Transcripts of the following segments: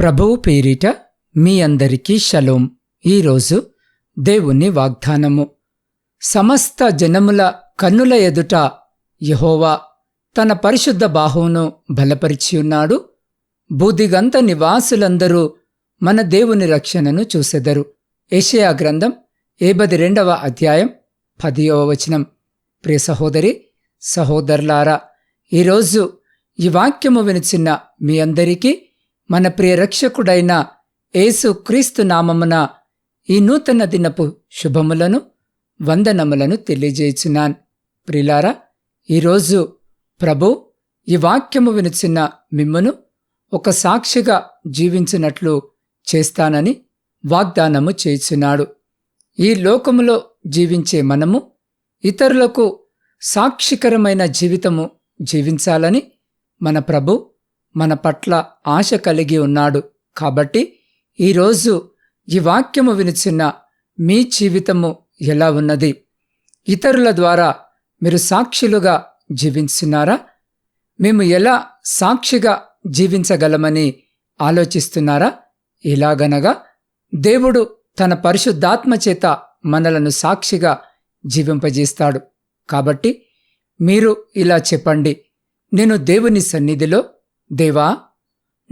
ప్రభువు పేరిట మీ అందరికీ షలోం. ఈరోజు దేవుని వాగ్దానము. సమస్త జనముల కన్నుల ఎదుట యహోవా తన పరిశుద్ధ బాహువును బలపరిచియున్నాడు బూదిగంత నివాసులందరూ మన దేవుని రక్షణను చూసెదరు. ఏషియా గ్రంథం ఏబది రెండవ అధ్యాయం పదియవ వచనం. ప్రియ సహోదరి సహోదరులారా ఈరోజు ఈ వాక్యము వినిచిన్న మీ అందరికీ మన ప్రియ రక్షకుడైన యేసు క్రీస్తు నామమున ఈ నూతన దినపు శుభములను వందనములను తెలియజేయుచున్నాను. ప్రిలారా ఈరోజు ప్రభు ఈ వాక్యము వినిచిన్న మిమ్మును ఒక సాక్షిగా జీవించినట్లు చేస్తానని వాగ్దానము చేయుచున్నాడు. ఈ లోకములో జీవించే మనము ఇతరులకు సాక్షికరమైన జీవితము జీవించాలని మన ప్రభు మన పట్ల ఆశ కలిగి ఉన్నాడు. కాబట్టి ఈరోజు ఈ వాక్యము వినిచిన మీ జీవితము ఎలా ఉన్నది? ఇతరుల ద్వారా మీరు సాక్షులుగా జీవించున్నారా మేము ఎలా సాక్షిగా జీవించగలమని ఆలోచిస్తున్నారా? ఇలాగనగా దేవుడు తన పరిశుద్ధాత్మ చేత మనలను సాక్షిగా జీవింపజేస్తాడు. కాబట్టి మీరు ఇలా చెప్పండి. నేను దేవుని సన్నిధిలో దేవా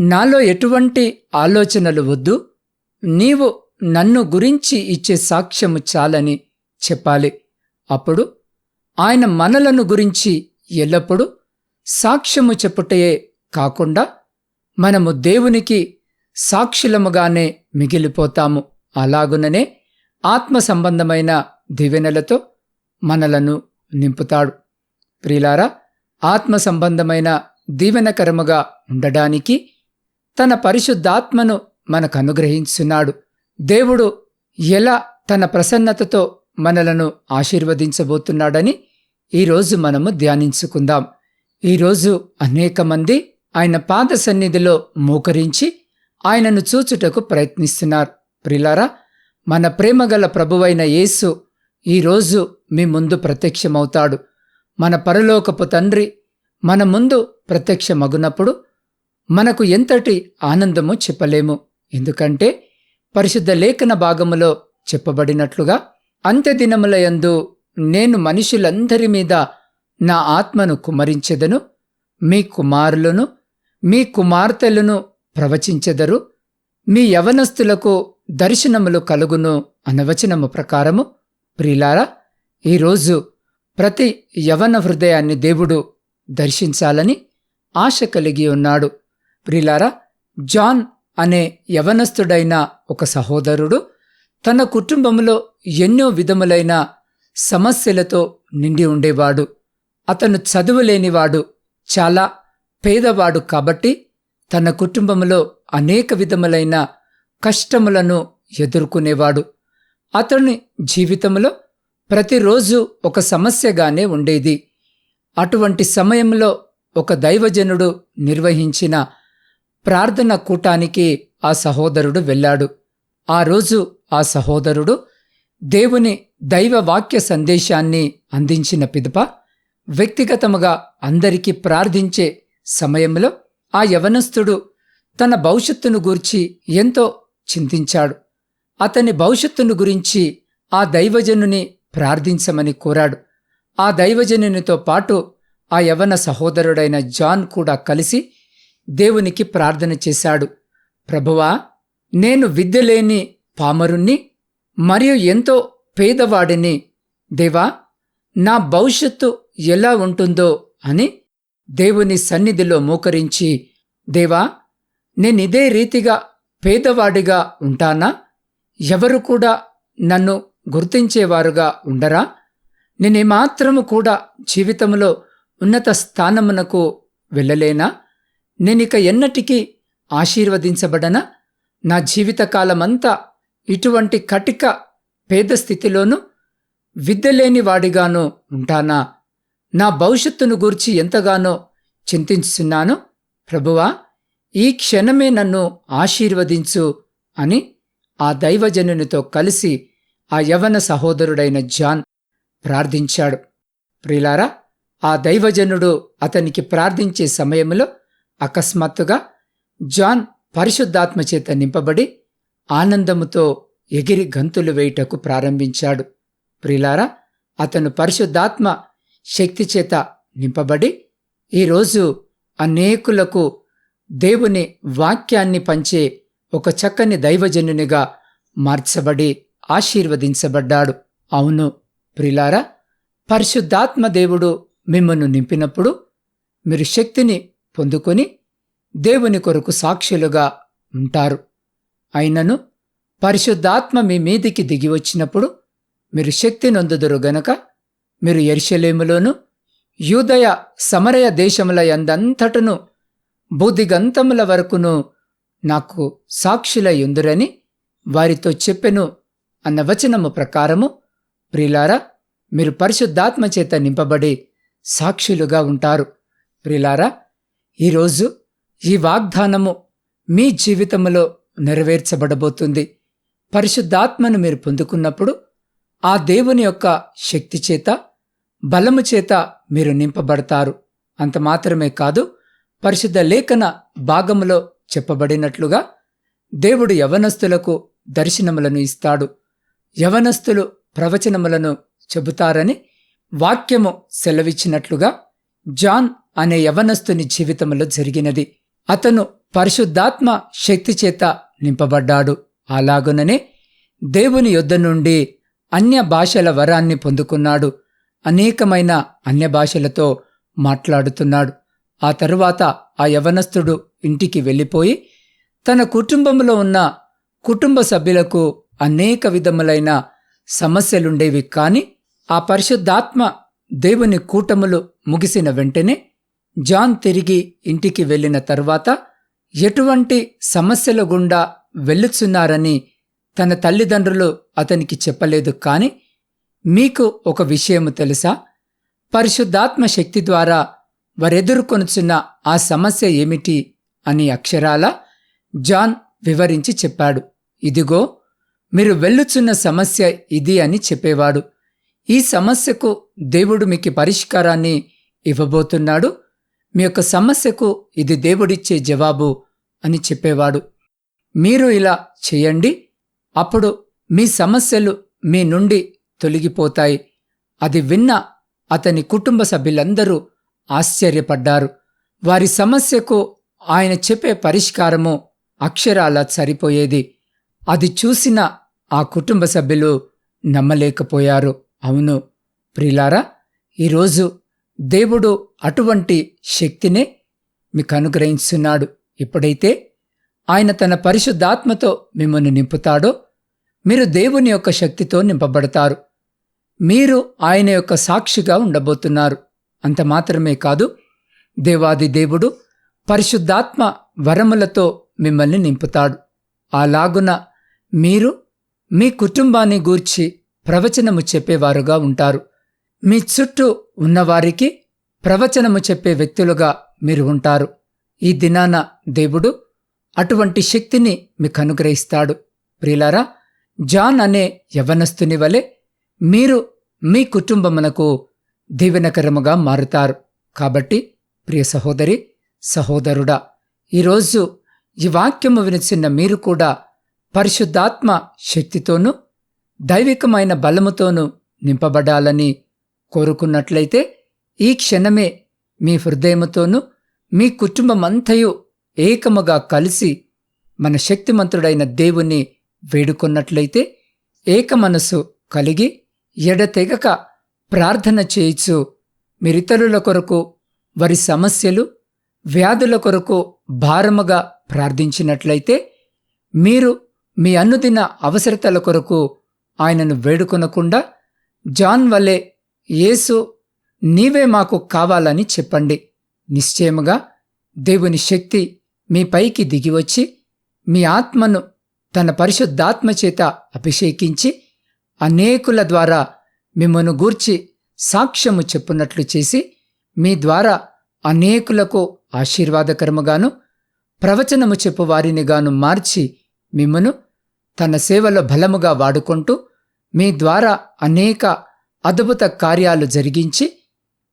నాలో ఎటువంటి ఆలోచనలు వద్దు. నీవు నన్ను గురించి ఇచ్చే సాక్ష్యము చాలని చెప్పాలి. అప్పుడు ఆయన మనలను గురించి ఎల్లప్పుడూ సాక్ష్యము చెప్పుటయే కాకుండా మనము దేవునికి సాక్షులముగానే మిగిలిపోతాము. అలాగుననే ఆత్మ సంబంధమైన దివెనలతో మనలను నింపుతాడు. ప్రిలారా ఆత్మ సంబంధమైన దీవెనకరముగా ఉండడానికి తన పరిశుద్ధాత్మను మనకు అనుగ్రహించున్నాడు దేవుడు ఎలా తన ప్రసన్నతతో మనలను ఆశీర్వదించబోతున్నాడని ఈరోజు మనము ధ్యానించుకుందాం. ఈరోజు అనేక మంది ఆయన పాద సన్నిధిలో మోకరించి ఆయనను చూచుటకు ప్రయత్నిస్తున్నారు. ప్రిలారా మన ప్రేమగల ప్రభువైన యేసు ఈరోజు మీ ముందు ప్రత్యక్షమవుతాడు. మన పరలోకపు తండ్రి మన ముందు ప్రత్యక్షమగునప్పుడు మనకు ఎంతటి ఆనందమో చెప్పలేము. ఎందుకంటే పరిశుద్ధ లేఖన భాగములో చెప్పబడినట్లుగా అంత్యదినములయందు నేను మనుషులందరి మీద నా ఆత్మను కుమరించెదను మీ కుమారులను మీ కుమార్తెలను ప్రవచించెదరు మీ యవనస్తులకు దర్శనములు కలుగును అనవచనము ప్రకారము. ప్రిలారా ఈరోజు ప్రతి యవన హృదయాన్ని దేవుడు దర్శించాలని ఆశ కలిగి ఉన్నాడు. ప్రిలారా జాన్ అనే యవనస్తుడైన ఒక సహోదరుడు తన కుటుంబంలో ఎన్నో విధములైన సమస్యలతో నిండి ఉండేవాడు. అతను చదువులేనివాడు చాలా పేదవాడు కాబట్టి తన కుటుంబంలో అనేక విధములైన కష్టములను ఎదుర్కొనేవాడు. అతని జీవితంలో ప్రతిరోజు ఒక సమస్యగానే ఉండేది. అటువంటి సమయంలో ఒక దైవజనుడు నిర్వహించిన ప్రార్థన కూటానికి ఆ సహోదరుడు వెళ్ళాడు. ఆ రోజు ఆ సహోదరుడు దేవుని దైవవాక్య సందేశాన్ని అందించిన పిదప వ్యక్తిగతముగా అందరికీ ప్రార్థించే సమయంలో ఆ యవనస్తుడు తన భవిష్యత్తును గూర్చి ఎంతో చింతించాడు. అతని భవిష్యత్తును గురించి ఆ దైవజనుని ప్రార్థించమని కోరాడు. ఆ దైవజనునితో పాటు ఆ యవన సహోదరుడైన జాన్ కూడా కలిసి దేవునికి ప్రార్థన చేశాడు. ప్రభువా నేను విద్యలేని పామరుణ్ణి మరియు ఎంతో పేదవాడిని. దేవా నా భవిష్యత్తు ఎలా ఉంటుందో అని దేవుని సన్నిధిలో మోకరించి దేవా నేనిదే రీతిగా పేదవాడిగా ఉంటానా? ఎవరు కూడా నన్ను గుర్తించేవారుగా ఉండరా? నేనేమాత్రము కూడా జీవితంలో ఉన్నత స్థానమునకు వెళ్ళలేనా? నేనిక ఎన్నటికీ ఆశీర్వదించబడనా? నా జీవితకాలమంతా ఇటువంటి కటిక పేద స్థితిలోనూ విద్యలేని వాడిగాను ఉంటానా? నా భవిష్యత్తును గూర్చి ఎంతగానో చింతించున్నాను ప్రభువా ఈ క్షణమే నన్ను ఆశీర్వదించు అని ఆ దైవజనునితో కలిసి ఆ యవన సహోదరుడైన జాన్ ప్రార్థించాడు. ప్రిలారా ఆ దైవజనుడు అతనికి ప్రార్థించే సమయంలో అకస్మాత్తుగా జాన్ పరిశుద్ధాత్మ చేత నింపబడి ఆనందముతో ఎగిరి గంతులు వేయుటకు ప్రారంభించాడు. ప్రిలారా అతను పరిశుద్ధాత్మ శక్తి చేత నింపబడి ఈరోజు అనేకులకు దేవుని వాక్యాన్ని పంచే ఒక చక్కని దైవజనునిగా మార్చబడి ఆశీర్వదించబడ్డాడు. అవును ప్రిలారా పరిశుద్ధాత్మ దేవుడు మిమ్మల్ని నింపినప్పుడు మీరు శక్తిని పొందుకొని దేవుని కొరకు సాక్షులుగా ఉంటారు. అయినను పరిశుద్ధాత్మ మీ మీదికి దిగి వచ్చినప్పుడు మీరు శక్తి నొందుదురు గనక మీరు ఎరిశలేములోను యూదయ సమరయ దేశముల ఎందంతటను బుద్ధిగంతముల వరకును నాకు సాక్షుల ఎందురని వారితో చెప్పెను అన్న వచనము ప్రకారము ప్రిలారా మీరు పరిశుద్ధాత్మ చేత నింపబడి సాక్షులుగా ఉంటారు. ప్రిలారా ఈరోజు ఈ వాగ్దానము మీ జీవితంలో నెరవేర్చబడబోతుంది. పరిశుద్ధాత్మను మీరు పొందుకున్నప్పుడు ఆ దేవుని యొక్క శక్తి చేత బలము చేత మీరు నింపబడతారు. అంత మాత్రమే కాదు పరిశుద్ధ లేఖన భాగములో చెప్పబడినట్లుగా దేవుడు యవనస్తులకు దర్శనములను ఇస్తాడు. యవనస్తులు ప్రవచనములను చెబుతారని వాక్యము సెలవిచ్చినట్లుగా జాన్ అనే యవనస్తుని జీవితంలో జరిగినది. అతను పరిశుద్ధాత్మ శక్తి చేత నింపబడ్డాడు. అలాగుననే దేవుని యొద్ద నుండి అన్య భాషల వరాన్ని పొందుకున్నాడు. అనేకమైన అన్య భాషలతో మాట్లాడుతున్నాడు. ఆ తరువాత ఆ యవనస్తుడు ఇంటికి వెళ్ళిపోయి తన కుటుంబంలో ఉన్న కుటుంబ సభ్యులకు అనేక విధములైన సమస్యలుండేవి కాని ఆ పరిశుద్ధాత్మ దేవుని కూటములు ముగిసిన వెంటనే జాన్ తిరిగి ఇంటికి వెళ్ళిన తర్వాత ఎటువంటి సమస్యల గుండా వెళ్ళుచున్నారని తన తల్లిదండ్రులు అతనికి చెప్పలేదు కాని మీకు ఒక విషయము తెలుసా? పరిశుద్ధాత్మ శక్తి ద్వారా వారెదుర్కొనుచున్న ఆ సమస్య ఏమిటి అని అక్షరాల జాన్ వివరించి చెప్పాడు. ఇదిగో మీరు వెళ్ళుచున్న సమస్య ఇది అని చెప్పేవాడు. ఈ సమస్యకు దేవుడు మీకు పరిష్కారాన్ని ఇవ్వబోతున్నాడు. మీ యొక్క సమస్యకు ఇది దేవుడిచ్చే జవాబు అని చెప్పేవాడు. మీరు ఇలా చేయండి. అప్పుడు మీ సమస్యలు మీ నుండి తొలగిపోతాయి. అది విన్న అతని కుటుంబ సభ్యులందరూ ఆశ్చర్యపడ్డారు. వారి సమస్యకు ఆయన చెప్పే పరిష్కారము అక్షరాల సరిపోయేది. అది చూసిన ఆ కుటుంబ సభ్యులు నమ్మలేకపోయారు. అవును ప్రిలారా ఈరోజు దేవుడు అటువంటి శక్తినే మీకు అనుగ్రహించున్నాడు. ఎప్పుడైతే ఆయన తన పరిశుద్ధాత్మతో మిమ్మల్ని నింపుతాడో మీరు దేవుని యొక్క శక్తితో నింపబడతారు. మీరు ఆయన యొక్క సాక్షిగా ఉండబోతున్నారు. అంత మాత్రమే కాదు దేవాది దేవుడు పరిశుద్ధాత్మ వరములతో మిమ్మల్ని నింపుతాడు. అలాగున మీరు మీ కుటుంబాన్ని గూర్చి ప్రవచనము చెప్పేవారుగా ఉంటారు. మీ చుట్టూ ఉన్నవారికి ప్రవచనము చెప్పే వ్యక్తులుగా మీరు ఉంటారు. ఈ దినాన దేవుడు అటువంటి శక్తిని మీకు అనుగ్రహిస్తాడు. ప్రియులారా జాన్ అనే యవనస్తుని వలె మీరు మీ కుటుంబమునకు దీవెనకరముగా మారుతారు. కాబట్టి ప్రియ సహోదరి సహోదరుడా ఈరోజు ఈ వాక్యము వినిచిన్న మీరు కూడా పరిశుద్ధాత్మ శక్తితోనూ దైవికమైన బలముతోనూ నింపబడాలని కోరుకున్నట్లయితే ఈ క్షణమే మీ హృదయముతోనూ మీ కుటుంబమంతయు ఏకముగా కలిసి మన శక్తిమంతుడైన దేవుణ్ణి వేడుకున్నట్లయితే ఏక మనసు కలిగి ఎడతెగక ప్రార్థన చేయిచు. మీరితరుల కొరకు వారి సమస్యలు వ్యాధుల కొరకు భారముగా ప్రార్థించినట్లయితే మీరు మీ అన్నుదిన అవసరతల కొరకు ఆయనను వేడుకొనకుండా జాన్ వలె యేసు నీవే మాకు కావాలని చెప్పండి. నిశ్చయముగా దేవుని శక్తి మీ పైకి దిగివచ్చి మీ ఆత్మను తన పరిశుద్ధాత్మ చేత అభిషేకించి అనేకుల ద్వారా మిమ్మను గూర్చి సాక్ష్యము చెప్పున్నట్లు చేసి మీ ద్వారా అనేకులకు ఆశీర్వాదకరముగాను ప్రవచనము చెప్పు వారినిగాను మార్చి మిమ్మను తన సేవలో బలముగా వాడుకుంటూ మీ ద్వారా అనేక అద్భుత కార్యాలు జరిగించి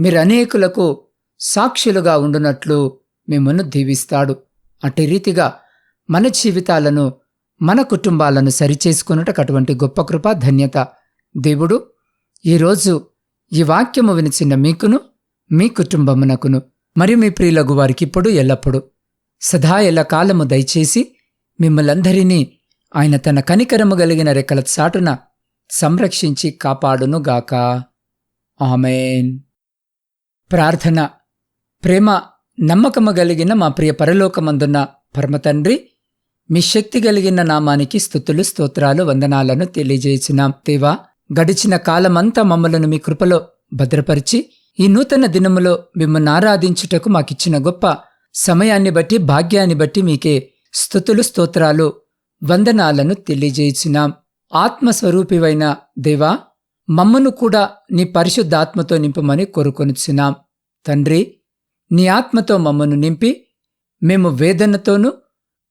మీరు అనేకులకు సాక్షులుగా ఉండునట్లు మిమ్మల్ని దీవిస్తాడు. అటు రీతిగా మన జీవితాలను మన కుటుంబాలను సరిచేసుకున్నటకు అటువంటి గొప్ప కృప ధన్యత దేవుడు. ఈరోజు ఈ వాక్యము వినిచిన మీకును మీ కుటుంబమునకును మరియు మీ ప్రియులగు వారికి ఇప్పుడు సదా ఎల్ల కాలము దయచేసి మిమ్మలందరినీ ఆయన తన కనికరము కలిగిన రెక్కల చాటున సంరక్షించి కాపాడునుగాక ఆమెన్. ప్రార్థన ప్రేమ నమ్మకము కలిగిన మా ప్రియ పరలోకమందున్న పరమతండ్రి మీ శక్తి కలిగిన నామానికి స్థుతులు స్తోత్రాలు వందనాలను తెలియజేసినాం. దేవా గడిచిన కాలమంతా మమ్మలను మీ కృపలో భద్రపరిచి ఈ నూతన దినములో మిమ్మల్ని ఆరాధించుటకు మాకిచ్చిన గొప్ప సమయాన్ని బట్టి భాగ్యాన్ని బట్టి మీకే స్థుతులు స్తోత్రాలు వందనాలను తెలియజేయుచున్నాం. ఆత్మస్వరూపివైన దేవా మమ్మను కూడా నీ పరిశుద్ధాత్మతో నింపమని కోరుకొనుచున్నాం. తండ్రి నీ ఆత్మతో మమ్మను నింపి మేము వేదనతోనూ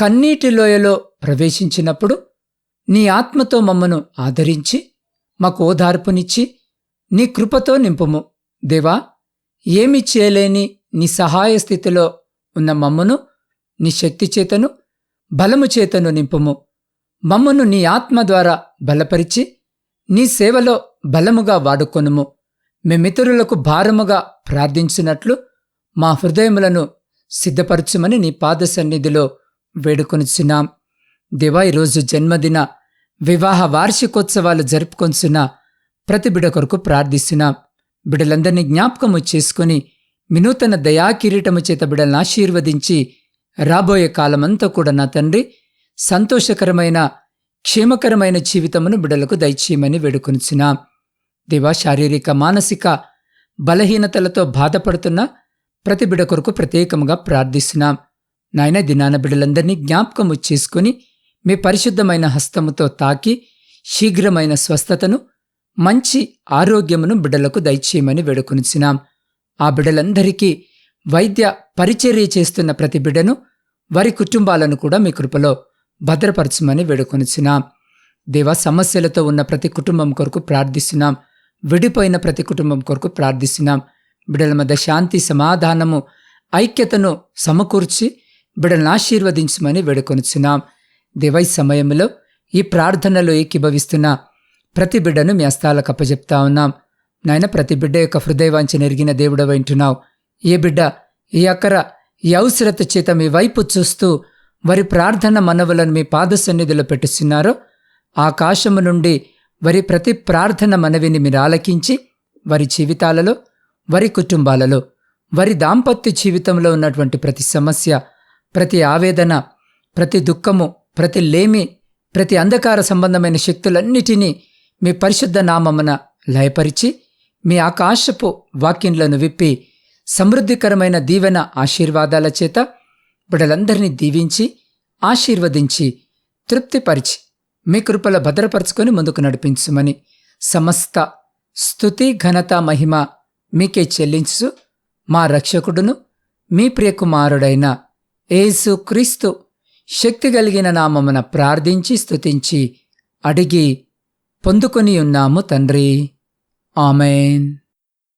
కన్నీటి లోయలో ప్రవేశించినప్పుడు నీ ఆత్మతో మమ్మను ఆదరించి మాకు ఓదార్పునిచ్చి నీ కృపతో నింపుము. దేవా ఏమి చేయలేని నీ సహాయ స్థితిలో ఉన్న మమ్మను నీ శక్తి చేతను బలము చేతను నింపుము. మమ్మను నీ ఆత్మ ద్వారా బలపరిచి నీ సేవలో బలముగా వాడుకొనుము. మేమితరులకు భారముగా ప్రార్థించినట్లు మా హృదయములను సిద్ధపరచుమని నీ పాద సన్నిధిలో వేడుకొనిచున్నాం. దివా ఈరోజు జన్మదిన వివాహ వార్షికోత్సవాలు జరుపుకొంచున్న ప్రతి బిడ కొరకు ప్రార్థిస్తున్నాం. బిడలందరినీ జ్ఞాపకము చేసుకుని వినూతన దయాకిరీటము చేత బిడలను ఆశీర్వదించి రాబోయే కాలమంతా కూడా నా తండ్రి సంతోషకరమైన క్షేమకరమైన జీవితమును బిడలకు దయచేయమని వేడుకొనిచున్నాం. దేవా శారీరక మానసిక బలహీనతలతో బాధపడుతున్న ప్రతి బిడ కొరకు ప్రత్యేకంగా ప్రార్థిస్తున్నాం. నాయన దినాన బిడలందరినీ జ్ఞాపకము చేసుకుని మీ పరిశుద్ధమైన హస్తముతో తాకి శీఘ్రమైన స్వస్థతను మంచి ఆరోగ్యమును బిడ్డలకు దయచేయమని వేడుకొనిచ్చినాం ఆ బిడ్డలందరికీ వైద్య పరిచర్య చేస్తున్న ప్రతి బిడ్డను వారి కుటుంబాలను కూడా మీ కృపలో భద్రపరచమని వేడుకొనిచ్చినాం దేవ సమస్యలతో ఉన్న ప్రతి కుటుంబం కొరకు ప్రార్థిస్తున్నాం. విడిపోయిన ప్రతి కుటుంబం కొరకు ప్రార్థిస్తున్నాం. బిడ్డల మధ్య శాంతి సమాధానము ఐక్యతను సమకూర్చి బిడ్డలను ఆశీర్వదించమని వేడుకొనిచున్నాం. దేవై సమయంలో ఈ ప్రార్థనలో ఏకీభవిస్తున్న ప్రతి బిడ్డను మీ హస్తాలకు అప్పచెప్తా ఉన్నాం. నాయన ప్రతి బిడ్డ యొక్క హృదయవాంఛ నెరిగిన దేవుడ వింటున్నావు ఏ బిడ్డ ఈ అక్కర ఈ అవసరత చేత మీ వైపు చూస్తూ వారి ప్రార్థన మనవులను మీ పాద సన్నిధిలో పెట్టుస్తున్నారో ఆకాశము నుండి వారి ప్రతి ప్రార్థన మనవిని మీరు ఆలకించి వారి జీవితాలలో వారి కుటుంబాలలో వారి దాంపత్య జీవితంలో ఉన్నటువంటి ప్రతి సమస్య ప్రతి ఆవేదన ప్రతి దుఃఖము ప్రతి లేమి ప్రతి అంధకార సంబంధమైన శక్తులన్నిటినీ మీ పరిశుద్ధ నామమున లయపరిచి మీ ఆకాశపు వాక్యంలను విప్పి సమృద్ధికరమైన దీవెన ఆశీర్వాదాల చేత బిడలందరినీ దీవించి ఆశీర్వదించి తృప్తిపరిచి మీ కృపల భద్రపరచుకొని ముందుకు నడిపించుమని సమస్త స్థుతి ఘనత మహిమ మీకే చెల్లించు మా రక్షకుడును మీ ప్రియకుమారుడైన ఏసు క్రీస్తు శక్తి కలిగిన నామమున ప్రార్థించి స్థుతించి అడిగి పొందుకొని ఉన్నాము తండ్రి. ఆమెన్.